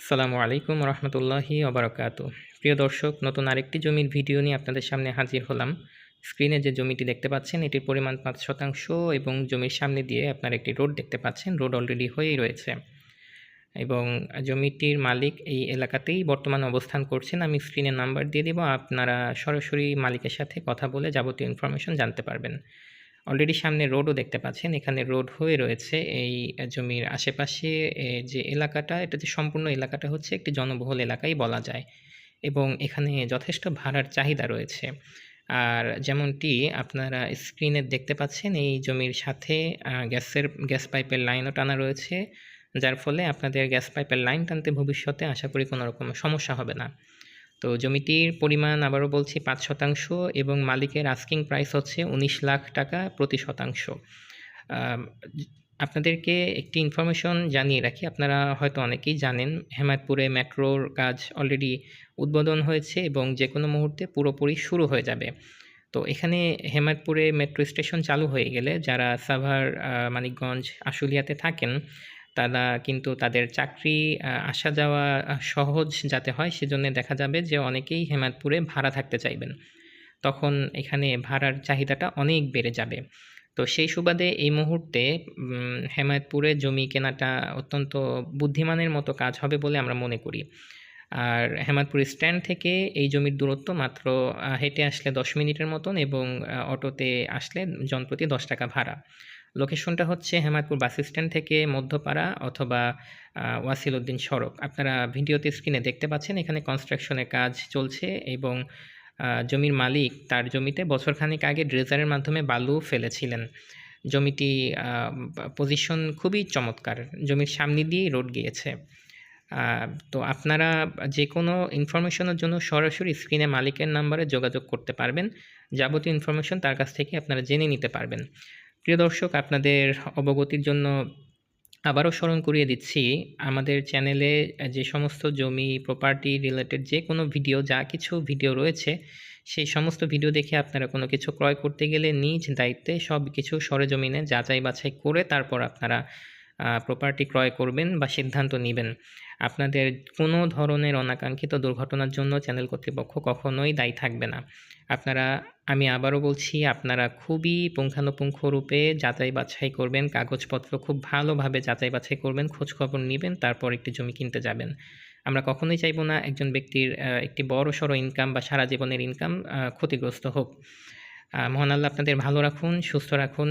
আসসালামু আলাইকুম রহমতুল্লাহি ওবরাকাতু। প্রিয় দর্শক, নতুন আরেকটি জমির ভিডিও নিয়ে আপনাদের সামনে হাজির হলাম। স্ক্রিনে যে জমিটি দেখতে পাচ্ছেন, এটির পরিমাণ পাঁচ শতাংশ এবং জমির সামনে দিয়ে আপনার একটি রোড দেখতে পাচ্ছেন। রোড অলরেডি হয়েই রয়েছে। এবং জমিটির মালিক এই এলাকাতেই বর্তমানে অবস্থান করছেন। আমি স্ক্রিনে নাম্বার দিয়ে দিব, আপনারা সরাসরি মালিকের সাথে কথা বলে যাবতীয় ইনফরমেশন জানতে পারবেন। অলরেডি সামনে রোডও দেখতে পাচ্ছেন। এখানে রোড হয়ে রয়েছে এই জমির আশেপাশে যে এলাকাটা, এটা যে সম্পূর্ণ এলাকাটা হচ্ছে একটি জনবহুল এলাকাই বলা যায়। এবং এখানে যথেষ্ট ভাড়ার চাহিদা রয়েছে। আর যেমনটি আপনারা স্ক্রিনে দেখতে পাচ্ছেন, এই জমির সাথে গ্যাসের, গ্যাস পাইপের লাইনও টানা রয়েছে। যার ফলে আপনাদের গ্যাস পাইপের লাইন টানতে ভবিষ্যতে আশা করি কোনো রকম সমস্যা হবে না। তো জমিটির পরিমাণ আবারও বলছি পাঁচ শতাংশ এবং মালিকের আস্কিং প্রাইস হচ্ছে উনিশ লাখ টাকা প্রতি শতাংশ। আপনাদেরকে একটি ইনফরমেশন জানিয়ে রাখি, আপনারা হয়তো অনেকেই জানেন, হেমায়তপুরে মেট্রোর কাজ অলরেডি উদ্বোধন হয়েছে এবং যে কোনো মুহূর্তে পুরোপুরি শুরু হয়ে যাবে। তো এখানে হেমায়তপুরে মেট্রো স্টেশন চালু হয়ে গেলে যারা সাভার মানিকগঞ্জ, আশুলিয়াতে থাকেন তারা কিন্তু তাদের চাকরি আসা যাওয়া সহজ যাতে হয় সেজন্য দেখা যাবে যে অনেকেই হেমায়তপুরে ভাড়া থাকতে চাইবেন। তখন এখানে ভাড়ার চাহিদাটা অনেক বেড়ে যাবে। তো সেই সুবাদে এই মুহূর্তে হেমায়তপুরে জমি কেনাটা অত্যন্ত বুদ্ধিমানের মতো কাজ হবে বলে আমরা মনে করি। আর হেমায়তপুর স্ট্যান্ড থেকে এই জমির দূরত্ব মাত্র হেঁটে আসলে দশ মিনিটের মতন এবং অটোতে আসলে জনপ্রতি দশ টাকা ভাড়া। লোকেশনটা হচ্ছে হেমায়তপুর বাস স্ট্যান্ড থেকে মধ্যপাড়া অথবা ওয়াসিল উদ্দিন সড়ক। আপনারা ভিডিওতে স্ক্রিনে দেখতে পাচ্ছেন এখানে কনস্ট্রাকশনের কাজ চলছে এবং জমির মালিক তার জমিতে বছরখানেক আগে ড্রেজারের মাধ্যমে বালু ফেলেছিলেন। জমিটি পজিশন খুবই চমৎকার। জমির সামনে দিয়েই রোড গিয়েছে। তো আপনারা যে কোনো ইনফরমেশনের জন্য সরাসরি স্ক্রিনে মালিকের নাম্বারে যোগাযোগ করতে পারবেন। যাবতীয় ইনফরমেশন তার কাছ থেকে আপনারা জেনে নিতে পারবেন। প্রিয় দর্শক, আপনাদের অবগতির জন্য আবারও স্মরণ করিয়ে দিচ্ছি, আমাদের চ্যানেলে যে সমস্ত জমি প্রপার্টি রিলেটেড যে কোনো ভিডিও যা কিছু ভিডিও রয়েছে, সেই সমস্ত ভিডিও দেখে আপনারা কোনো কিছু ক্রয় করতে গেলে নিজ দায়িত্বে সব কিছু সরেজমিনে যাচাই বাছাই করে তারপর আপনারা প্রপার্টি ক্রয় করবেন বা সিদ্ধান্ত নেবেন। আপনাদের কোনো ধরনের অনাকাঙ্ক্ষিত দুর্ঘটনার জন্য চ্যানেল কর্তৃপক্ষ কখনোই দায়ী থাকবে না। আপনারা, আমি আবারও বলছি, আপনারা খুবই পুঙ্খানুপুঙ্খ রূপে যাচাই বাছাই করবেন, কাগজপত্র খুব ভালোভাবে যাচাই বাছাই করবেন, খোঁজখবর নেবেন, তারপর একটি জমি কিনতে যাবেন। আমরা কখনোই চাইব না একজন ব্যক্তির একটি বড় সড়ো ইনকাম বা সারা জীবনের ইনকাম ক্ষতিগ্রস্ত হোক। মহান আল্লাহ আপনাদের ভালো রাখুন, সুস্থ রাখুন।